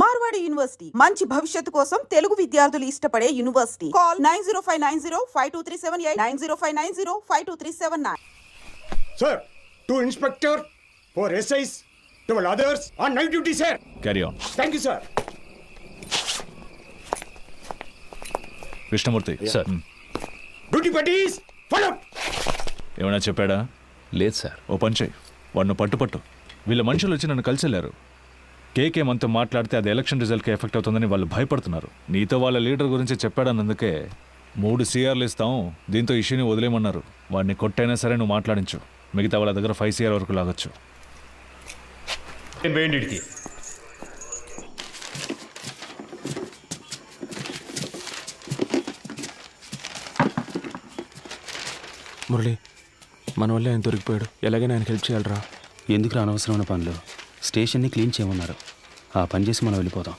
Marwadi university. మంచి భవిష్యత్తు కోసం తెలుగు విద్యార్థులు ఇష్టపడే university. Call nine zero five nine zero five two three seven eight nine zero five nine zero five two three seven nine. Two inspector, four SIs, twelve others on night duty, sir. Carry on Thank you, sir. Krishnamurthy sir. Duty buddies, follow. ఏమైనా చెప్పాడా? లేదు sir ఓ పని చేయి. వాడిని పట్టుపట్టు. వీళ్ళ మనుషులు వచ్చి నన్ను కలిసి వెళ్ళారు కేకే మనతో మాట్లాడితే అది ఎలక్షన్ రిజల్ట్కి ఎఫెక్ట్ అవుతుందని వాళ్ళు భయపడుతున్నారు. నీతో వాళ్ళ లీడర్ గురించి చెప్పాడన్నందుకే మూడు సీఆర్లు ఇస్తాం. దీంతో ఇష్యూని వదిలేయమన్నారు. వాడిని కొట్టైనా సరే నువ్వు మాట్లాడించు. మిగతా వాళ్ళ దగ్గర ఫైవ్ సీఆర్ వరకు లాగొచ్చు. మురళి మన వల్ల ఆయన దొరికిపోయాడు. ఎలాగైనా ఆయనకి హెల్ప్ చేయాలరా. ఎందుకు అనవసరమైన పనులు? స్టేషన్ని క్లీన్ చేయమన్నారు. ఆ పని చేసి మనం వెళ్ళిపోదాం.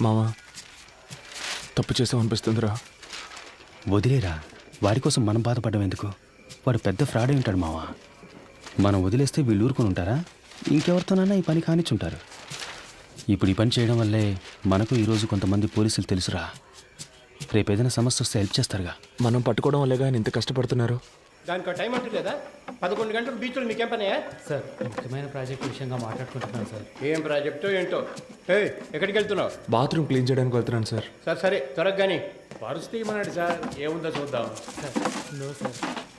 మామ తప్పు చేసాం అనిపిస్తుందిరా. వదిలేరా? వాడి కోసం మనం బాధపడడం ఎందుకు? వాడు పెద్ద ఫ్రాడ్ అయి ఉంటాడు మావా. మనం వదిలేస్తే వీళ్ళు ఊరుకొని ఉంటారా? ఇంకెవరితోనైనా ఈ పని కానిచ్చుంటారు. ఇప్పుడు ఈ పని చేయడం వల్లే మనకు ఈరోజు కొంతమంది పోలీసులు తెలుసురా. రేపు ఏదైనా సమస్య వస్తే హెల్ప్ చేస్తారుగా. మనం పట్టుకోవడం వల్లేగా ఇంత కష్టపడుతున్నారు. దానికి టైం అంటూ లేదా? పదకొండు గంటలు బీచ్లో మీకేం పనయా సార్ ముఖ్యమైన ప్రాజెక్ట్ విషయంగా మాట్లాడుకుంటున్నాను సార్. ఏం ప్రాజెక్టో ఏంటో? ఏ ఎక్కడికి వెళ్తున్నావు? బాత్రూమ్ క్లీన్ చేయడానికి వెళ్తున్నాను సార్. సార్ సరే త్వరగా కానీ. పరిస్థితి ఇమ్మన్నాడు సార్? ఏముందో చూద్దాం. Sir no sir.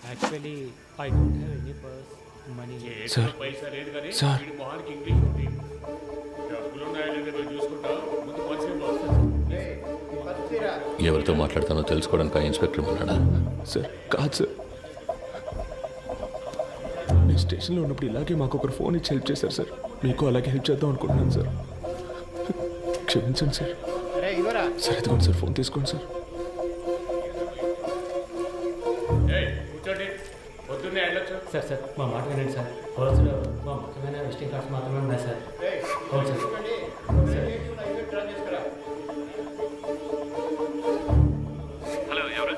Actually I don't have any purse money sir sir. మొహానికి ఇంగ్లీష్ ఉంది. డబ్బులు ఉన్నాయో లేదో పోయి చూసుకుంటావు? ముందు మంచిగా ఎవరితో మాట్లాడతానో తెలుసుకోవడానికి ఆ ఇన్స్పెక్టర్ ఉన్నాడా? సార్ కాదు సార్. స్టేషన్లో ఉన్నప్పుడు ఇలాగే మాకు ఒకరు ఫోన్ ఇచ్చి హెల్ప్ చేశారు సార్. మీకు అలాగే హెల్ప్ చేద్దాం అనుకుంటున్నాను సార్. క్షమించండి సార్. సార్ ఇదిగోండి సార్. ఫోన్ తీసుకోండి సార్. సార్ సార్ మా మాట వినండి సార్. పర్సులో మా ముఖ్యమైన విజిటింగ్ కార్డ్స్ మాత్రమే ఉన్నాయి సార్. అవును సార్. హలో ఎవరు?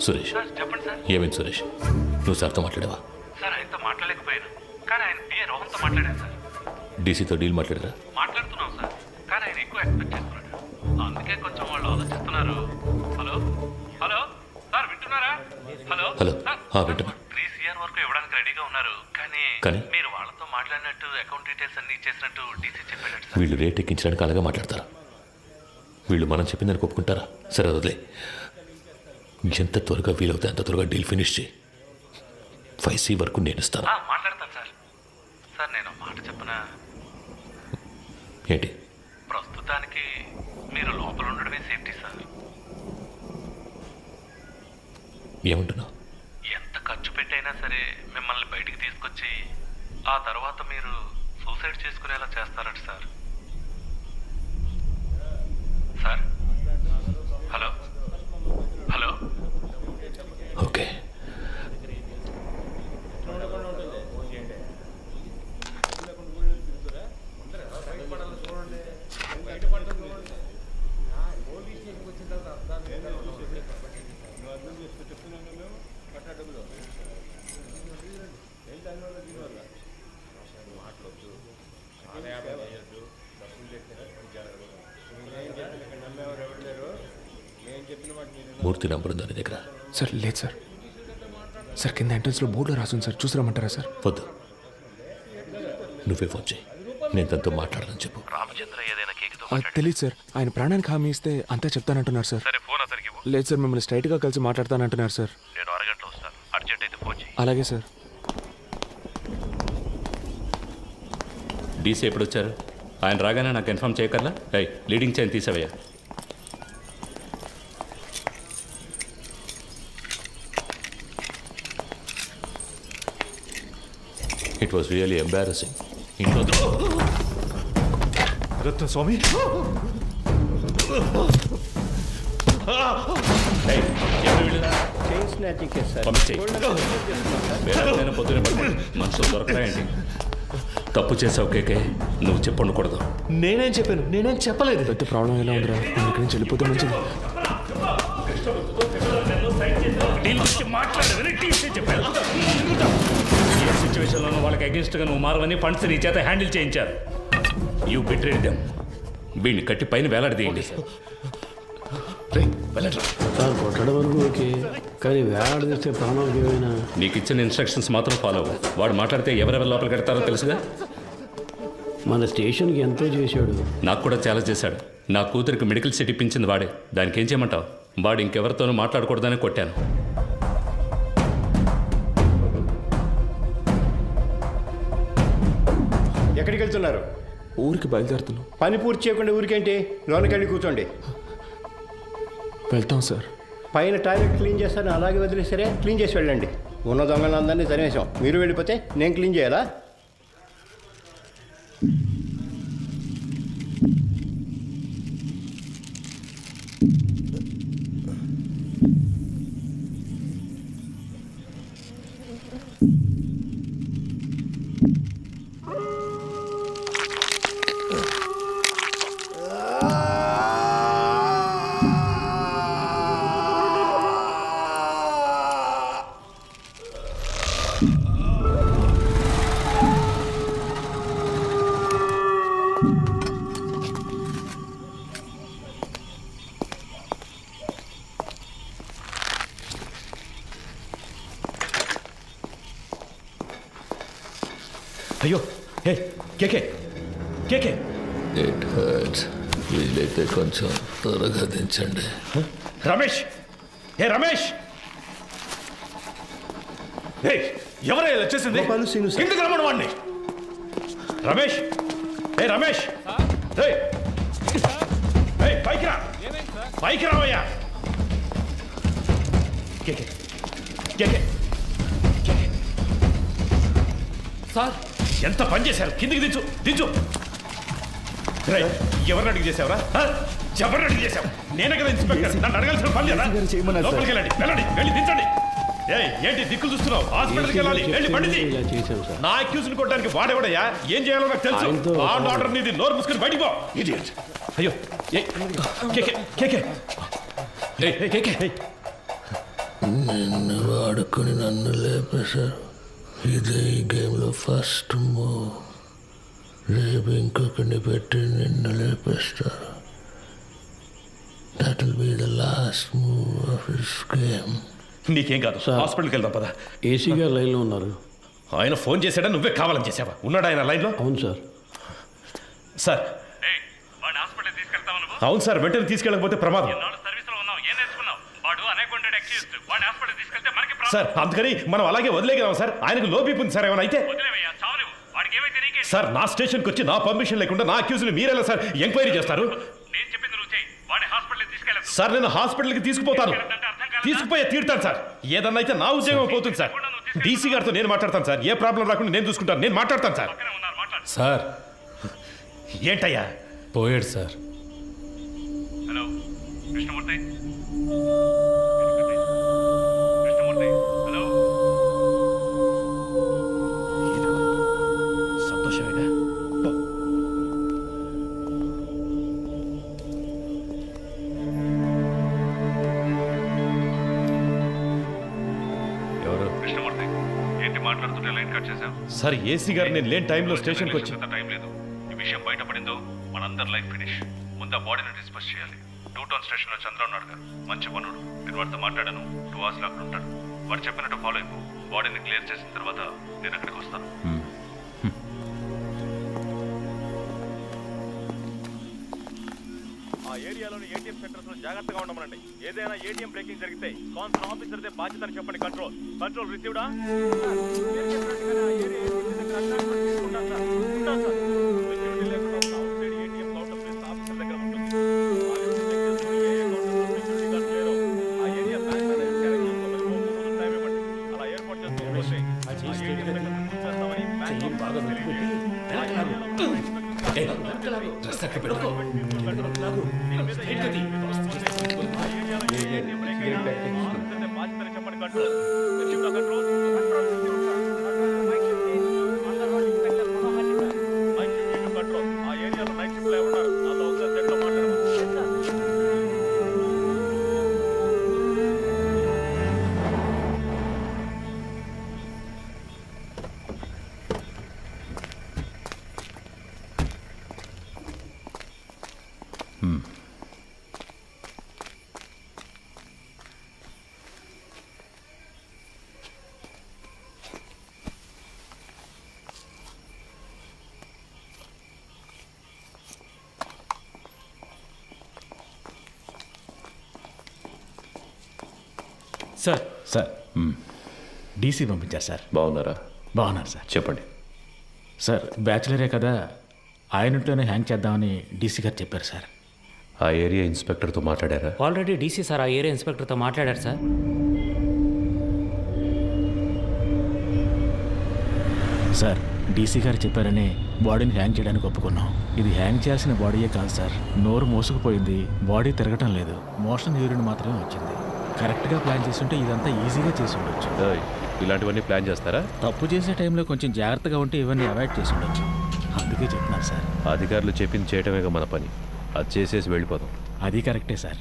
సురేష్. ఏమైంది సురేష్? నువ్వు సార్తో మాట్లాడావా? డీసీతో డీల్ మాట్లాడరా? మాట్లాడుతున్నాం సార్. కానీ ఆయన ఎక్కువ ఎక్స్పెక్ట్ చేస్తున్నాడు. అందుకే కొంచెం వాళ్ళు ఆలోచిస్తున్నారు. హలో? హలో? సార్ వింటున్నారా? హలో? హలో. వింటున్నా. త్రీ సిఆర్ వరకు ఇవ్వడానికి రెడీగా ఉన్నారు. కానీ కానీ? మీరు వాళ్ళతో మాట్లాడినట్టు అకౌంట్ డీటెయిల్స్ అన్ని ఇచ్చేసినట్టు డీసీ చెప్పాడు సార్. వీళ్ళు రేట్ ఎక్కించడానికి అలాగే మాట్లాడతారా? వీళ్ళు మనం చెప్పిందని ఒప్పుకుంటారా? సరే వదిలే. ఎంత త్వరగా వీలవుతే అంత త్వరగా డీల్ ఫినిష్ చేయి. ఫైవ్ సి వరకు నేను ఇస్తాను. మాట్లాడతాను సార్. సార్ నేను మాట చెప్పనా? ఏంటి? ప్రస్తుతానికి మీరు లోపల ఉండడమే సేఫ్టీ సార్. ఏమంటున్నావు? ఎంత ఖర్చు పెట్టైనా సరే మిమ్మల్ని బయటికి తీసుకొచ్చి ఆ తర్వాత మీరు సూసైడ్ చేసుకునేలా చేస్తారట sir. Sir? Hello okay Murthy number ఉందా నీ దగ్గర. సార్ లేదు సార్. సార్ కింద ఎంట్రన్స్లో బోర్డులో రాసుంది సార్. చూసి రమ్మంటారా సార్? వద్దు. నువ్వే ఫోన్ చేయి. నేను తనతో మాట్లాడదని చెప్పు. రామచంద్ర ఏదైనా కేకుతో అది తెలియదు సార్. ఆయన ప్రాణానికి హామీ ఇస్తే అంతా చెప్తానంటున్నారు సార్. సరే ఫోన్ అతనికి ఇవ్వు. లేదు సార్ మిమ్మల్ని స్ట్రైట్గా కలిసి మాట్లాడతానంటున్నారు సార్. నేను అరగంటలో వస్తాను అర్జెంట్ అయితే ఫోన్ చేయి. అలాగే సార్. డీసీ ఎప్పుడు వచ్చారు ఆయన రాగానే నాకు ఇన్ఫామ్ చేయకర్లా? లీడింగ్ చైన్ తీసావయ్యా. ఇట్ వాస్ రియలీ ఎంబారసింగ్ ఇంట్లో రత్న స్వామి పొద్దునే. మనుషులు దొరకరా ఏంటి? తప్పు చేసావు కేకే నువ్వు చెప్పండకూడదు నేనేం చెప్పాను? నేనేం చెప్పలేదు. పెద్ద ప్రాబ్లం ఎలా ఉందిరా? ఇక్కడి నుంచి వెళ్ళిపోతే మంచిది. సిచ్యువేషన్లోనూ వాళ్ళకి అగేన్స్ట్గా నువ్వు మారవని ఫండ్స్ నీ చేత హ్యాండిల్ చేయించారు. యూ బిట్రేడ్ దెమ్ వీడిని కట్టి పైన వేలాడదీయండి. సార్ కొట్టడం వరకు ఓకే. కానీ వేలాడదీస్తే ప్రాణాలకు ఏమైనా? నీకు ఇచ్చిన ఇన్స్ట్రక్షన్స్ మాత్రం ఫాలో అవ్వు. వాడు మాట్లాడితే ఎవరెవరు లోపలికి కడతారో తెలుసుగా? మన స్టేషన్కి ఎంతో చేశాడు. నాకు కూడా చాలా చేశాడు. నా కూతురికి మెడికల్ సీట్ ఇప్పించింది వాడే. దానికి ఏం చేయమంటావు? వాడు ఇంకెవరితోనూ మాట్లాడకూడదని కొట్టాను. ఎక్కడికి వెళ్తున్నారు ఊరికి బయలుదేరుతున్నాం. పని పూర్తి చేయకుండా ఊరికేంటి? లోనకెళ్ళి కూర్చోండి. వెళ్తాం సార్. పైన టాయిలెట్ క్లీన్ చేస్తారని అలాగే వదిలేసరే క్లీన్ చేసి వెళ్ళండి. ఉన్న దొంగలందరినీ తరిమేశాం. మీరు వెళ్ళిపోతే నేను క్లీన్ చేయాలా? కేకే కేకే ఇట్ హర్ట్స్ వీలైతే కొంచెం త్వరగా దించండి. రమేష్! ఏ రమేష్! ఏ ఎవరే ఇలా చేసింది? గోపాలు శ్రీను సార్. కిందకి రమ్మను వాడిని? రమేష్! ఏ రమేష్! రే పైకి రా! పైకి రావయ్యా! కేకే కేకే కేకే. సార్ ఎంత పని చేశారు? కిందికి దించు దించు. రే ఎవరిని అడిగి చేసావురా? ఎవరిని అడిగి చేసావు నేనే కదా ఇన్స్పెక్టర్. నన్ను అడగాల్సిన పని లేదా? లోపలికి వెళ్ళండి వెళ్ళండి వెళ్ళి దించండి. ఏయ్ ఏంటి దిక్కులు చూస్తున్నావు? హాస్పిటల్కి వెళ్ళాలి వెళ్ళి పండిది నా అక్యూజ్ కొట్టడానికి వాడేవాడయ్యా? ఏం చేయాలో నాకు తెలుసు. ఆ ఆర్డర్ నీది నోరు మూసుకొని బయటికి పో. ఇడియట్ అయ్యో కేకే. నిన్ను వాడుకొని నన్ను లేపేశారు. ఇదే ఈ గేమ్లో ఫస్ట్ మూవ్. రేపు ఇంకొకరిని పెట్టి నిన్ను లేపేస్తారు. That will be the last move of this game నీకేం కాదు. సార్. హాస్పిటల్కి వెళ్దాం పదా. ఏసీ గారు లైన్లో ఉన్నారు. ఆయన ఫోన్ చేశాడా? నువ్వే కావాలని చేసావా ఉన్నాడు ఆయన లైన్లో? అవును సార్. సార్. అవును సార్ వెంటనే తీసుకెళ్ళకపోతే ప్రమాదం. సార్ అందుకని మనం అలాగే వదిలేగలం సార్. ఆయనకు లో బీపీ ఉంది సార్ ఏమైనా అయితే. సార్ నా స్టేషన్కి వచ్చి నా పర్మిషన్ లేకుండా నా అక్యూజ్ని మీరెలా సార్ ఎంక్వైరీ చేస్తారు? సార్ నేను హాస్పిటల్కి తీసుకుపోతాను. తీసుకుపోయే తీరుతాను సార్. ఏదన్నా అయితే నా ఉద్యోగం పోతుంది సార్. డీసీ గారితో నేను మాట్లాడతాను సార్. ఏ ప్రాబ్లం రాకుండా నేను చూసుకుంటాను. నేను మాట్లాడతాను సార్. సార్. ఏంటయ్యా? పోయాడు sir. Hello Krishnamurthy. Sir AC గారు నేను లేని టైంలో స్టేషన్కి వచ్చి టైం లేదు. ఈ విషయం బయటపడిందో మనందరి లైఫ్ ఫినిష్. ముందు ఆ బాడీని డిస్పస్ చేయాలి. టూ టౌన్ స్టేషన్లో చంద్ర ఉన్నాడు గారు మంచి పనుడు నేను వాడితో మాట్లాడాను. టూ అవర్స్లో అక్కడ ఉంటాడు వాడు చెప్పినట్టు ఫాలో అయిపో. బాడీని క్లియర్ చేసిన తర్వాత నేను అక్కడికి వస్తాను. ఆ ఏరియాలోని ఏటీఎం సెంటర్స్లో జాగ్రత్తగా ఉండమనండి. ఏదైనా ఏటీఎం బ్రేకింగ్ జరిగితే కాన్సల్ ఆఫీసర్దే బాధ్యత అని చెప్పండి. కంట్రోల్ కంట్రోల్ రిసీవ్డా సార్ సార్ డీసీ పంపించారు సార్. బాగున్నారా? బాగున్నారు సార్. చెప్పండి. సార్ బ్యాచులరే కదా ఆయన ఇంట్లోనే హ్యాంగ్ చేద్దామని డీసీ గారు చెప్పారు సార్. ఆ ఏరియా ఇన్స్పెక్టర్తో మాట్లాడారా? ఆల్రెడీ డీసీ సార్ ఆ ఏరియా ఇన్స్పెక్టర్తో మాట్లాడారు సార్. సార్ డీసీ గారు చెప్పారని బాడీని హ్యాంగ్ చేయడానికి ఒప్పుకున్నాం. ఇది హ్యాంగ్ చేయాల్సిన బాడీయే కాదు సార్. నోరు మోసుకుపోయింది బాడీ తిరగటం లేదు. మోషన్ యూరిన్ మాత్రమే వచ్చింది. కరెక్ట్గా ప్లాన్ చేస్తుంటే ఇదంతా ఈజీగా చేసి ఉండొచ్చు. ఏయ్, ఇలాంటివన్నీ ప్లాన్ చేస్తారా? తప్పు చేసే టైంలో కొంచెం జాగ్రత్తగా ఉంటే ఇవన్నీ అవాయిడ్ చేసి ఉండొచ్చు. అందుకే చెప్తున్నాను సార్. అధికారులు చెప్పింది చేయటమేగా మన పని. అది చేసేసి వెళ్ళిపోదాం. అది కరెక్టే సార్.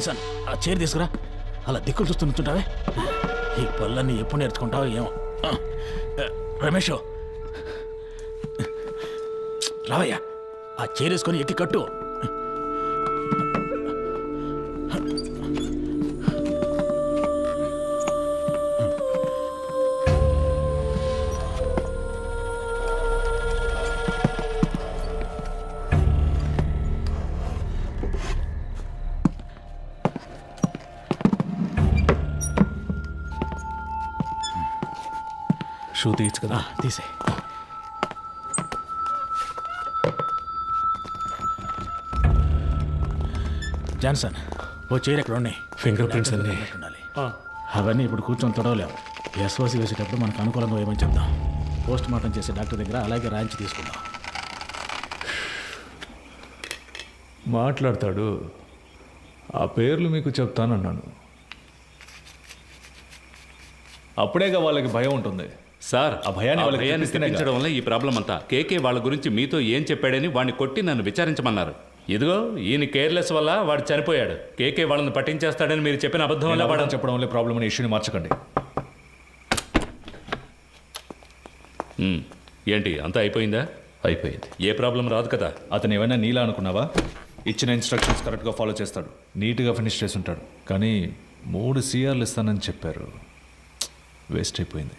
జాన్సన్ ఆ చైర్ తీసుకురా. అలా దిక్కులు చూస్తూ నుంచుంటావే. ఈ పళ్ళన్నీ ఎప్పుడు నేర్చుకుంటావో ఏమో. రమేష్. రావయ్యా ఆ చైర్ వేసుకొని ఎక్కి కట్టు. షూ తీయచ్చు కదా. తీసే జాన్సన్ ఓ చైర్ ఎక్కడ ఉన్నాయి? ఫింగర్ ప్రింట్స్ అన్నీ. ఉండాలి అవన్నీ ఇప్పుడు కూర్చొని తొడవలేము ఎస్ఓసి వేసేటప్పుడు మనకు అనుకూలంగా ఏమని చెప్దాం. పోస్ట్ మార్టం చేసే డాక్టర్ దగ్గర అలాగే రాయించి తీసుకుందాం. మాట్లాడతాడు. ఆ పేర్లు మీకు చెప్తానన్నాను. అప్పుడేగా వాళ్ళకి భయం ఉంటుంది. సార్ ఆ భయాన్ని వాళ్ళకి భయాన్ని తెప్పించడం వల్ల ఈ ప్రాబ్లం అంతా. కేకే వాళ్ళ గురించి మీతో ఏం చెప్పాడని వాడిని కొట్టి నన్ను విచారించమన్నారు. ఇదిగో ఈయన కేర్లెస్ వల్ల వాడు చనిపోయాడు. కేకే వాళ్ళని పట్టించేస్తాడని మీరు చెప్పిన అబద్ధం వల్ల వాడు చెప్పడం వల్లే ప్రాబ్లం అనే ఇష్యూని మార్చకండి. ఉమ్, ఏంటి అంతా అయిపోయిందా? అయిపోయింది. ఏ ప్రాబ్లం రాదు కదా. అతను ఏమైనా నీలా అనుకున్నావా? ఇచ్చిన ఇన్స్ట్రక్షన్స్ కరెక్ట్గా ఫాలో చేస్తాడు. నీట్గా ఫినిష్ చేసి ఉంటాడు. కానీ మూడు సీఆర్లు ఇస్తానని చెప్పారు. వేస్ట్ అయిపోయింది.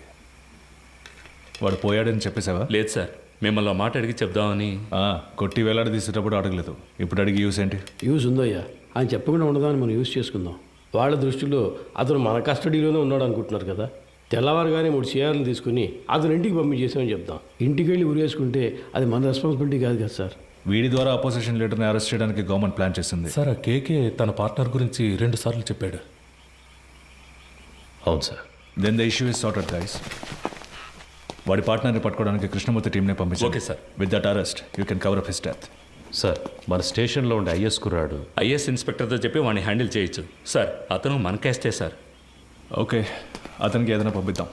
వాడు పోయాడని చెప్పేశావా? లేదు సార్. మిమ్మల్ని ఆ మాట అడిగి చెప్దామని. ఆ, కొట్టి వేలాడి తీసేటప్పుడు అడగలేదు. ఇప్పుడు అడిగి యూస్ ఏంటి? యూజ్ ఉందయ్యా. ఆయన చెప్పకుండా ఉండదాన్ని మనం యూజ్ చేసుకుందాం. వాళ్ళ దృష్టిలో అతను మన కస్టడీలోనే ఉన్నాడు అనుకుంటున్నారు కదా. తెల్లవారుగానే మూడు చీరలు తీసుకుని అతను ఇంటికి పంపించేసామని చెప్దాం. ఇంటికి వెళ్ళి ఉరేసుకుంటే అది మన రెస్పాన్సిబిలిటీ కాదు కదా సార్. వీడి ద్వారా అపోజిషన్ లీడర్ని అరెస్ట్ చేయడానికి గవర్నమెంట్ ప్లాన్ చేసింది. సార్ ఆ కేకే తన పార్ట్నర్ గురించి రెండు సార్లు చెప్పాడు. అవును sir. Then the issue is sorted guys వాడి పార్ట్నర్ని పట్టుకోవడానికి కృష్ణమూర్తి టీంని పంపించారు Okay, sir. With that arrest you can cover up his death sir మన స్టేషన్లో ఉండే ఐఎస్ కుర్రాడు. ఐఎస్ ఇన్స్పెక్టర్తో చెప్పి వాడిని హ్యాండిల్ చేయొచ్చు. సార్ అతను మన కేస్టే సార్. ఓకే అతనికి ఏదైనా పంపిద్దాం.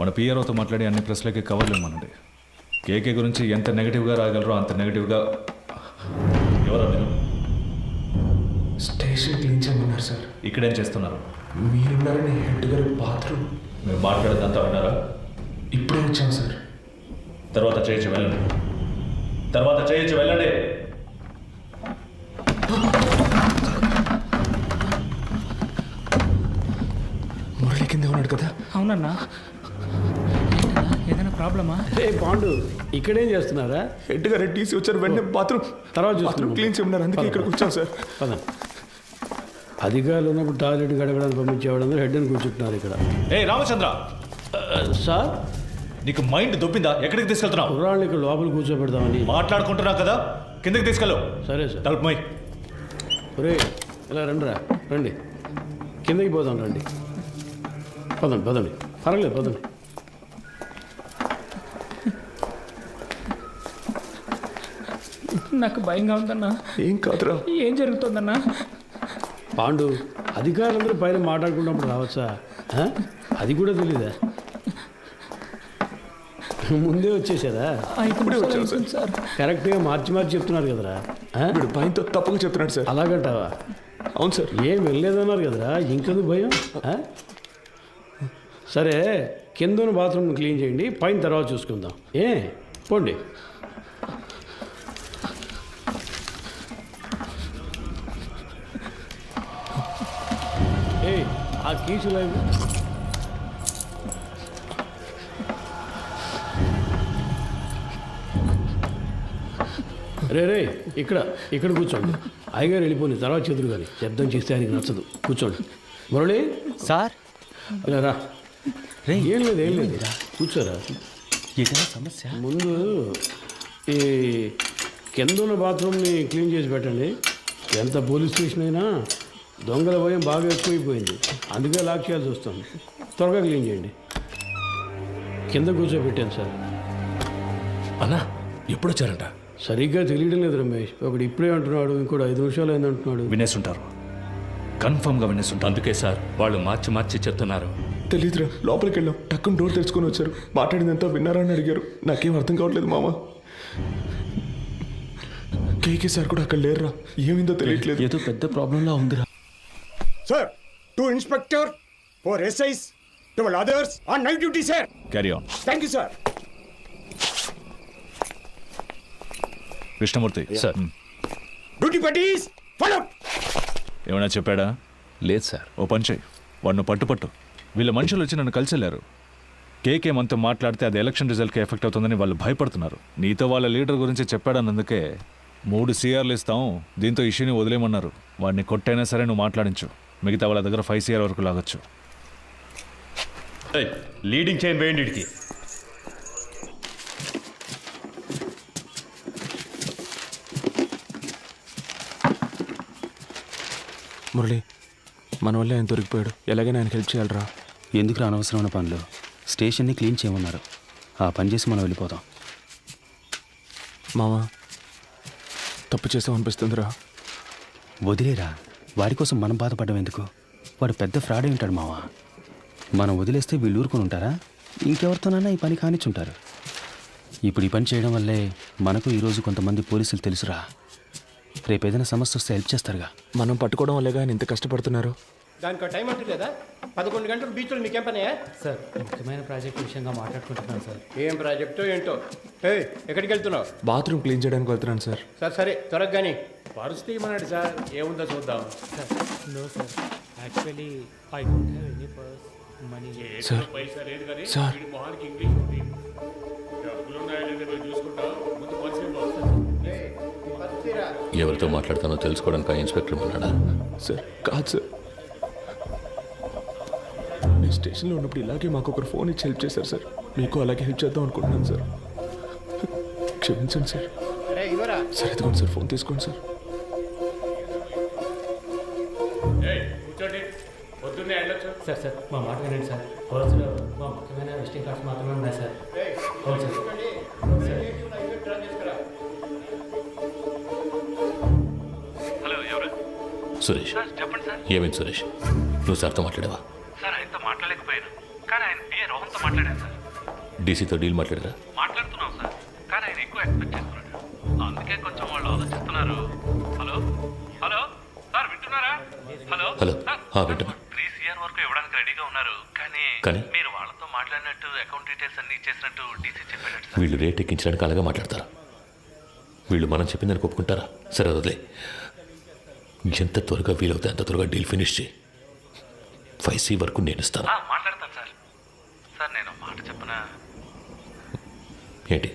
మన పిఆర్ఓతో మాట్లాడి అన్ని ప్రెస్లకి కవర్లు ఇవ్వమనండి కేకే గురించి ఎంత నెగిటివ్గా రాగలరో అంత నెగిటివ్గా ఎవరో మీరు స్టేషన్ క్లీన్ చేయమన్నారు సార్. ఇక్కడేం చేస్తున్నారు? మీరున్నారని హెడ్ గారు బాత్రూమ్. మీరు మాట్లాడేదంతా విన్నారా? ఇప్పుడే వచ్చాం సార్. తర్వాత చేయొచ్చు వెళ్ళండి. తర్వాత చేయొచ్చు వెళ్ళండి. మురళి కింద ఉన్నాడు కదా? అవునన్నా. ఏదైనా ప్రాబ్లమా? ఏ పాండు ఇక్కడేం చేస్తున్నారా? హెడ్ గారు టీసీ వచ్చారు వెంటనే బాత్రూమ్. తర్వాత బాత్రూమ్. క్లీన్ చేయమన్నారు అందుకే ఇక్కడికి వచ్చాను సార్. పద. అధికారులు ఉన్నప్పుడు టాయిలెట్ గడగడానికి పంపించేవాడు హెడ్ అని కూర్చుంటున్నారు ఇక్కడ. ఏ రామచంద్ర! సార్? నీకు మైండ్ దొబ్బిందా? ఎక్కడికి తీసుకెళ్తున్నావు? కుర్రాళ్ళు ఇక్కడ లోపల కూర్చోబెడదామని. మాట్లాడుకుంటున్నావు కదా? కిందకి తీసుకెళ్ళు. సరే సార్. తలుపు మై ఒరే ఇలా రండిరా. రండి. కిందకి పోదాం రండి. పదండి పదండి. పర్వాలేదు పదండి. నాకు భయంగా ఉందన్నా. ఏం కాదురా. ఏం జరుగుతుందన్నా? పాండు అధికారులందరూ పైన మాట్లాడుకున్నప్పుడు రావచ్చా? ఆ? అది కూడా తెలీదా? ముందే వచ్చేసారా? నిమిషాలు అవుతుంది సార్ కరెక్ట్గా మార్చి మార్చి చెప్తున్నారు కదరా? వీడు భయంతో తప్పుగా చెప్తున్నాడు సార్. అలాగంటావా? అవును సార్. ఏం వెళ్ళలేదన్నారు కదరా ఇంకెందుకు భయం? సరే కింద బాత్రూమ్ క్లీన్ చేయండి పైన తర్వాత చూసుకుందాం. ఏ? పోండి. ఏ ఆ కీసు రే రే ఇక్కడ ఇక్కడ కూర్చోండి. అయ్యగారు వెళ్ళిపోయింది తర్వాత చెదురు కానీ. శబ్దం చేస్తే ఆయనకి నచ్చదు. కూర్చోండి. మురళి? సార్? ఇలా రా. రే. ఏం లేదు ఏం లేదు. కూర్చోరా. ఏదైనా సమస్య? ముందు ఈ కింద ఉన్న బాత్రూమ్ని క్లీన్ చేసి పెట్టండి. ఎంత పోలీస్ స్టేషన్ అయినా దొంగల భయం బాగా ఎక్కువైపోయింది. అందుకే లాక్ చేయాల్సి వస్తుంది. త్వరగా క్లీన్ చేయండి. కింద కూర్చోబెట్టాను సార్. అన్నా ఎప్పుడు వచ్చారంట సరిగ్గా తెలియడం లేదు రమేష్. ఒకడు ఇప్పుడే అంటున్నాడు ఇంకోటి ఐదు నిమిషాలు అయింది అంటున్నాడు. వినేసుంటారు. కన్ఫర్మ్గా వినేసుంటారు. అందుకే సార్ వాళ్ళు మార్చి మార్చి చెప్తున్నారు. తెలియదురా లోపలికి వెళ్ళాం. టక్కున డోర్ తెరుచుకొని వచ్చారు. మాట్లాడిందంతా విన్నారా అని అడిగారు. నాకేం అర్థం కావట్లేదు మామ. కేకే సార్ కూడా అక్కడ లేరురా. ఏమైందో తెలియట్లేదు. ఏదో పెద్ద ప్రాబ్లంలా ఉందిరా. Sir two inspector four SIs twelve others on night duty sir. Carry on thank you sir. Krishnamurthy. Sir. Duty buddies follow ఏమైనా చెప్పాడా? లేదు సార్ ఓ పని చేయి. వాడిని పట్టుపట్టు. వీళ్ళ మనుషులు వచ్చి నన్ను కలిసి వెళ్ళారు కేకే మనతో మాట్లాడితే అది ఎలక్షన్ రిజల్ట్కి ఎఫెక్ట్ అవుతుందని వాళ్ళు భయపడుతున్నారు. నీతో వాళ్ళ లీడర్ గురించి చెప్పాడన్నందుకే మూడు సీఆర్లు ఇస్తాం. దీంతో ఇష్యూని వదిలేయమన్నారు. వాడిని కొట్టైనా సరే నువ్వు మాట్లాడించు. మిగతా వాళ్ళ దగ్గర ఫైవ్ సీఆర్ వరకు లాగొచ్చు. లీడింగ్ చైన్ వేయండి మురళి మన వల్ల ఆయన దొరికిపోయాడు. ఎలాగైనా ఆయన హెల్ప్ చేయాలరా. ఎందుకు అనవసరమైన పనులు? స్టేషన్ని క్లీన్ చేయమన్నారు. ఆ పని చేసి మనం వెళ్ళిపోదాం మామ తప్పు చేసాం అనిపిస్తుందిరా. వదిలేరా? వాడి కోసం మనం బాధపడడం ఎందుకు? వాడు పెద్ద ఫ్రాడ్ ఉంటాడు మావా. మనం వదిలేస్తే వీళ్ళు ఊరుకొని ఉంటారా? ఇంకెవరితోనైనా ఈ పని కానిచ్చుంటారు. ఇప్పుడు ఈ పని చేయడం వల్లే మనకు ఈరోజు కొంతమంది పోలీసులు తెలుసురా. రేపు ఏదైనా సమస్య వస్తే హెల్ప్ చేస్తారుగా. మనం పట్టుకోవడం వల్లే ఆయన ఇంత కష్టపడుతున్నారు. దానికి టైం అంటూ లేదా? పదకొండు గంటలు బీచ్లో మీకేం పనే సార్ ముఖ్యమైన ప్రాజెక్ట్ విషయంగా మాట్లాడుకుంటున్నాను సార్. ఏం ప్రాజెక్టో ఏంటో? ఏ ఎక్కడికి వెళ్తున్నావు బాత్రూమ్ క్లీన్ చేయడానికి వెళ్తున్నాను సార్. సరే సరే త్వరగా కానీ పరిస్థితి ఏమన్నాడు సార్ ఏముందో చూద్దాం. No sir actually I don't have any purse money sir. పైసా లేదు కానీ సార్. మొహానికి ఇంగ్లీష్ ఉంది. డబ్బులు ఉన్నాయో లేదో చూసుకుంటాం ఎవరితో మాట్లాడతానో తెలుసుకోవడానికి ఆ ఇన్స్పెక్టర్ ఉన్నాడా సార్ కాదు సార్ నేను స్టేషన్లో ఉన్నప్పుడు ఇలాగే మాకు ఒకరు ఫోన్ ఇచ్చి హెల్ప్ చేశారు సార్ మీకు అలాగే హెల్ప్ చేద్దాం అనుకుంటున్నాను సార్ క్షమించండి సార్ సార్ ఇదిగోండి సార్ ఫోన్ తీసుకోండి సార్ సార్ సార్ మా మాట వినండి సార్ పర్సులో మా ముఖ్యమైన విజిటింగ్ కార్డ్స్ మాత్రమే ఉన్నాయి సార్ సార్ సురేష్. సార్ చెప్పండి సార్. ఏమైంది సురేష్? నువ్వు సార్తో మాట్లాడావా? సార్ ఆయనతో మాట్లాడలేకపోయాను. కానీ ఆయన పిఏ రోహన్తో మాట్లాడాను సార్. డీసీతో డీల్ మాట్లాడరా? మాట్లాడుతున్నాం సార్. కానీ ఆయన ఎక్కువ ఎక్స్పెక్ట్ చేస్తున్నాడు. అందుకే కొంచెం వాళ్ళు ఆలోచిస్తున్నారు. హలో? హలో? సార్ వింటున్నారా? హలో? హలో. వింటున్నా. త్రీ సిఆర్ వరకు ఇవ్వడానికి రెడీగా ఉన్నారు. కానీ కానీ? మీరు వాళ్ళతో మాట్లాడినట్టు అకౌంట్ డీటెయిల్స్ అన్ని ఇచ్చేసినట్టు డీసీ చెప్పాడు వీళ్ళు రేట్ ఎక్కించడానికి అలాగే మాట్లాడతారు? వీళ్ళు మనం చెప్పిందని ఒప్పుకుంటారా? సరే వదిలే. ఎంత త్వరగా వీలవుతే అంత త్వరగా డీల్ ఫినిష్ చేయి. ఫైవ్ సి వరకు నేను ఇస్తాను. మాట్లాడతాను సార్. సార్ నేను మాట చెప్పనా? ఏంటి?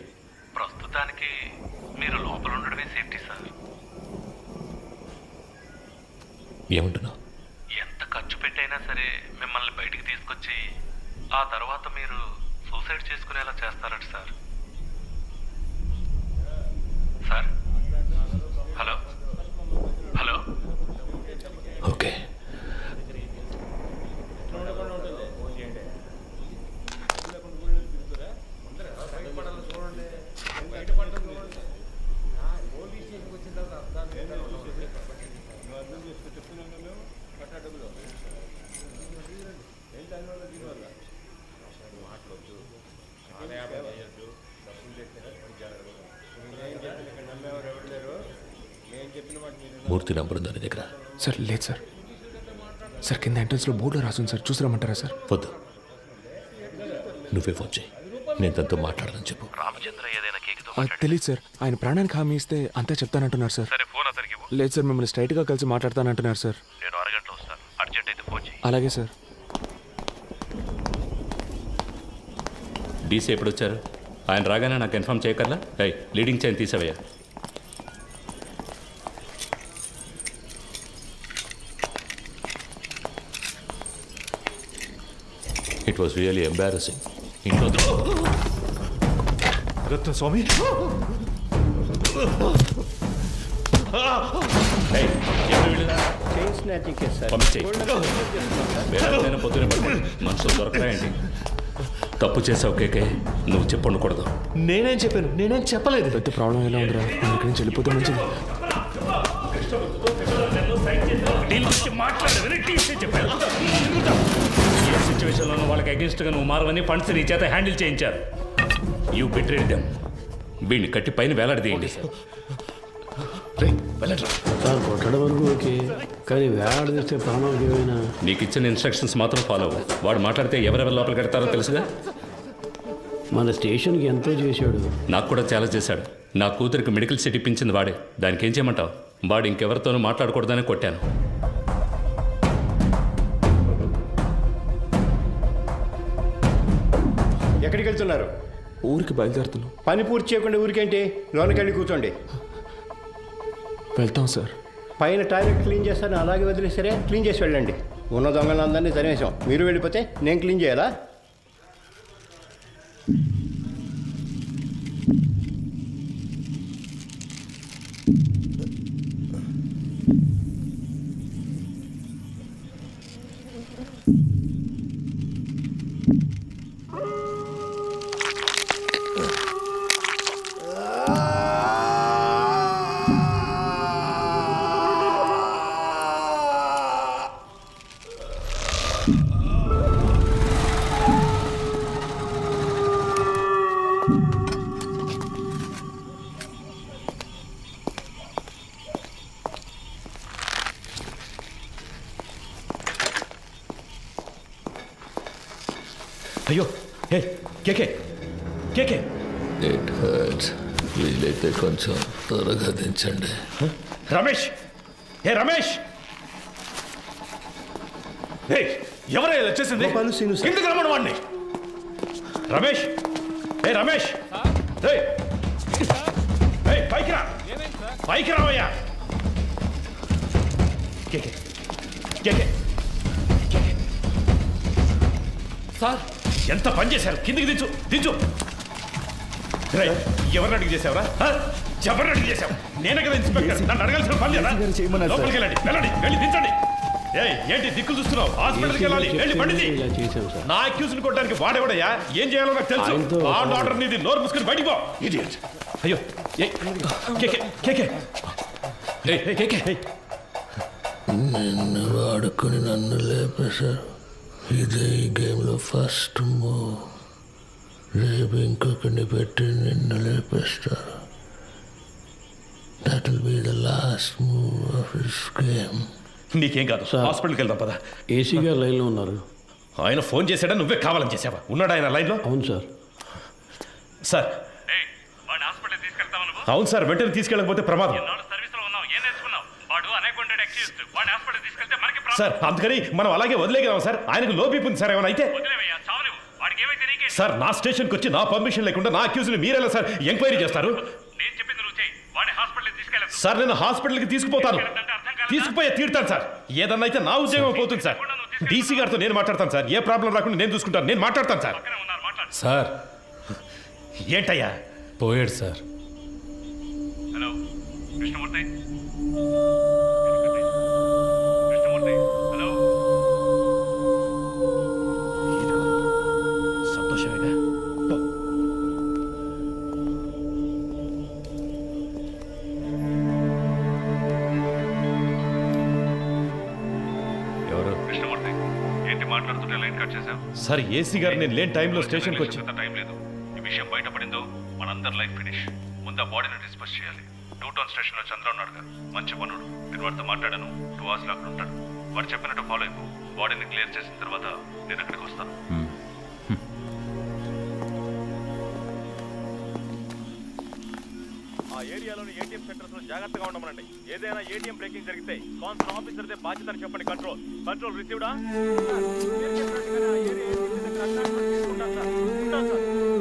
ప్రస్తుతానికి మీరు లోపల ఉండడమే సేఫ్టీ సార్. ఏమంటున్నావు? ఎంత ఖర్చు పెట్టైనా సరే మిమ్మల్ని బయటికి తీసుకొచ్చి ఆ తర్వాత మీరు సూసైడ్ చేసుకునేలా చేస్తారట sir. Sir? Hello? Murthy number ఉందా నీ దగ్గర. సార్ లేదు సార్. సార్ కింద ఎంట్రన్స్లో బోర్డులో రాసుంది సార్. చూసిరమ్మంటారా సార్? వద్దు. నువ్వే ఫోన్ చేయి. నేను తనతో మాట్లాడాలని చెప్పు. రామచంద్ర ఏదైనా కేకుతో తెలియదు సార్. ఆయన ప్రాణానికి హామీ ఇస్తే అంతే చెప్తానంటున్నారు సార్. సరే ఫోన్ అతనికి ఇవ్వు. లేదు సార్ మిమ్మల్ని స్ట్రైట్గా కలిసి మాట్లాడతానంటున్నారు సార్. నేను అరగంటలో వస్తాను అర్జెంట్ అయితే ఫోన్ చేయి. అలాగే సార్. డీసీ ఎప్పుడు వచ్చారు ఆయన రాగానే నాకు ఇన్ఫామ్ చేయకర్లా? అయ్యి లీడింగ్ చైన్ తీసావయ్యా. ఇట్ వాస్ రియలీ ఎంబారసింగ్ ఇంట్లో రత్న స్వామి పొద్దునే మనుషులు దొరకరా ఏంటి తప్పు చేసావు కేకే నువ్వు చెప్పు ఉండకూడదు నేనేం చెప్పాను? నేనేం చెప్పలేదు. పెద్ద ప్రాబ్లం ఎలా ఉందిరా? నేను ఇక్కడి నుంచి వెళ్ళిపోతే మంచిది మాట్లాడదని టీసీ చెప్పారు సిచ్యువేషన్లోనూ వాళ్ళకి అగేన్స్ట్గా నువ్వు మారవని ఫండ్స్ నీ చేత హ్యాండిల్ చేయించారు. యూ బెట్రేడ్ దెమ్ వీడిని కట్టి పైన వేలాడదీయండి. సార్. కొట్టడం వరకు ఓకే కానీ వేలాడదీస్తే ప్రాణాలకు ఏమైనా? నీకు ఇచ్చిన ఇన్స్ట్రక్షన్స్ మాత్రం ఫాలో అవ్వు. వాడు మాట్లాడితే ఎవరెవరు లోపల కడతారో తెలుసుగా? మన స్టేషన్కి ఎంతో చేశాడు. నాకు కూడా చాలా చేశాడు. నా కూతురికి మెడికల్ సీట్ ఇప్పించింది వాడే. దానికి ఏం చేయమంటావు? వాడు ఇంకెవరితోనూ మాట్లాడకూడదని కొట్టాను. ఎక్కడికి వెళ్తున్నారు ఊరికి బయలుదేరుతున్నాం. పని పూర్తి చేయకుండా ఊరికేంటి? లోనకి వెళ్ళి కూర్చోండి. వెళ్తాం సార్. పైన టాయిలెట్ క్లీన్ చేస్తాను అలాగే వదిలేసరే క్లీన్ చేసి వెళ్ళండి. ఉన్న దొంగలందరినీ తరిమేశాం. మీరు వెళ్ళిపోతే నేను క్లీన్ చేయాలా? అయ్యో ఏ కేకే కేకే. ఇట్ హర్ట్స్ వీలైతే కొంచెం త్వరగా దించండి. రమేష్ ఏ రమేష్? ఏ ఎవరే ఇలా వచ్చేసింది గోపాలు, సీను సార్. కిందకి రమ్మను వాడిని. రమేష్ ఏ రమేష్? ఏయ్. ఏయ్, పైకి రా. పైకి రావయ్యా. కేకే కేకే కేకే. సార్ ఎంత పని చేశారు? కిందికి దించు దించు. ఎవరిని అడిగి చేసావురా? ఎవరిని అడిగి చేసావు నేనే కదా ఇన్స్పెక్టర్. నన్ను అడగాల్సిన పని లేదా? లోపలికి వెళ్ళండి వెళ్ళండి వెళ్ళి దించండి. ఏయ్ ఏంటి దిక్కులు చూస్తున్నావు? హాస్పిటల్కి వెళ్ళాలి వెళ్ళి సార్? నా అక్యూజ్ని కొట్టడానికి వాడేవాడయ్యా? ఏం చేయాలో నాకు తెలుసు. ఆ ఆర్డర్ నీది. నోరు మూసుకుని బయటికి పో. ఇడియట్ అయ్యో. నిన్ను వాడుకొని నన్ను లేపేశారు. ఇదే ఈ గేమ్లో ఫస్ట్ మూవ్ రేపు ఇంకొకరిని పెట్టి నిన్ను లేపేస్తారు. That will be the last move of this game నీకేం కాదు. సార్. హాస్పిటల్కి వెళ్దాం పదా. ఏసీ గారు లైన్లో ఉన్నారు. ఆయన ఫోన్ చేశాడా? నువ్వే కావాలని చేసావా ఉన్నాడు ఆయన లైన్లో? అవును సార్. సార్. అవును సార్ వెంటనే తీసుకెళ్ళకపోతే ప్రమాదం. సార్ అందుకని మనం అలాగే వదిలేగలం సార్. ఆయనకు లో బీపీ ఉంది సార్ ఏమైనా అయితే. సార్ నా స్టేషన్కి వచ్చి నా పర్మిషన్ లేకుండా నా అక్యూజ్ని మీరెలా సార్ ఎంక్వైరీ చేస్తారు? సార్ నేను హాస్పిటల్కి తీసుకుపోతాను. తీసుకుపోయే తీరుతాను సార్. ఏదన్నా అయితే నా ఉద్యోగం పోతుంది సార్. డీసీ గారితో నేను మాట్లాడతాను సార్. ఏ ప్రాబ్లం రాకుండా నేను చూసుకుంటాను. నేను మాట్లాడతాను సార్. సార్. ఏంటయ్యా? పోయాడు sir. Hello Krishnamurthy. Krishnamurthy hello? సంతోషమేగా? ఎవరు? కృష్ణమూర్తి ఏంటి మాట్లాడుతుంటే లైన్ కట్ చేసావు సార్ ఏసీ గారు నేను లేని టైంలో స్టేషన్కి వచ్చి అంత టైం లేదు. ఈ విషయం బయటపడిందో మనందరి లైఫ్ ఫినిష్. ముందు ఆ బాడీని డిస్పస్ చేయాలి. టూ టౌన్ స్టేషన్లో చంద్ర ఉన్నాడు మంచి పనుడు నేను వాడితో మాట్లాడాను. టూ అవర్స్లో అక్కడ ఉంటాడు. వాడు చెప్పినట్టు ఫాలో అయిపో. బాడీని క్లియర్ చేసిన తర్వాత నేను అక్కడికి వస్తాను. ఆ ఏరియాలోని ఏటీఎం సెంటర్స్లో జాగ్రత్తగా ఉండమనండి. ఏదైనా ఏటీఎం బ్రేకింగ్ జరిగితే కాన్సర్ ఆఫీసర్దే బాధ్యత అని చెప్పండి. కంట్రోల్ కంట్రోల్ రిసీవ్డా అలా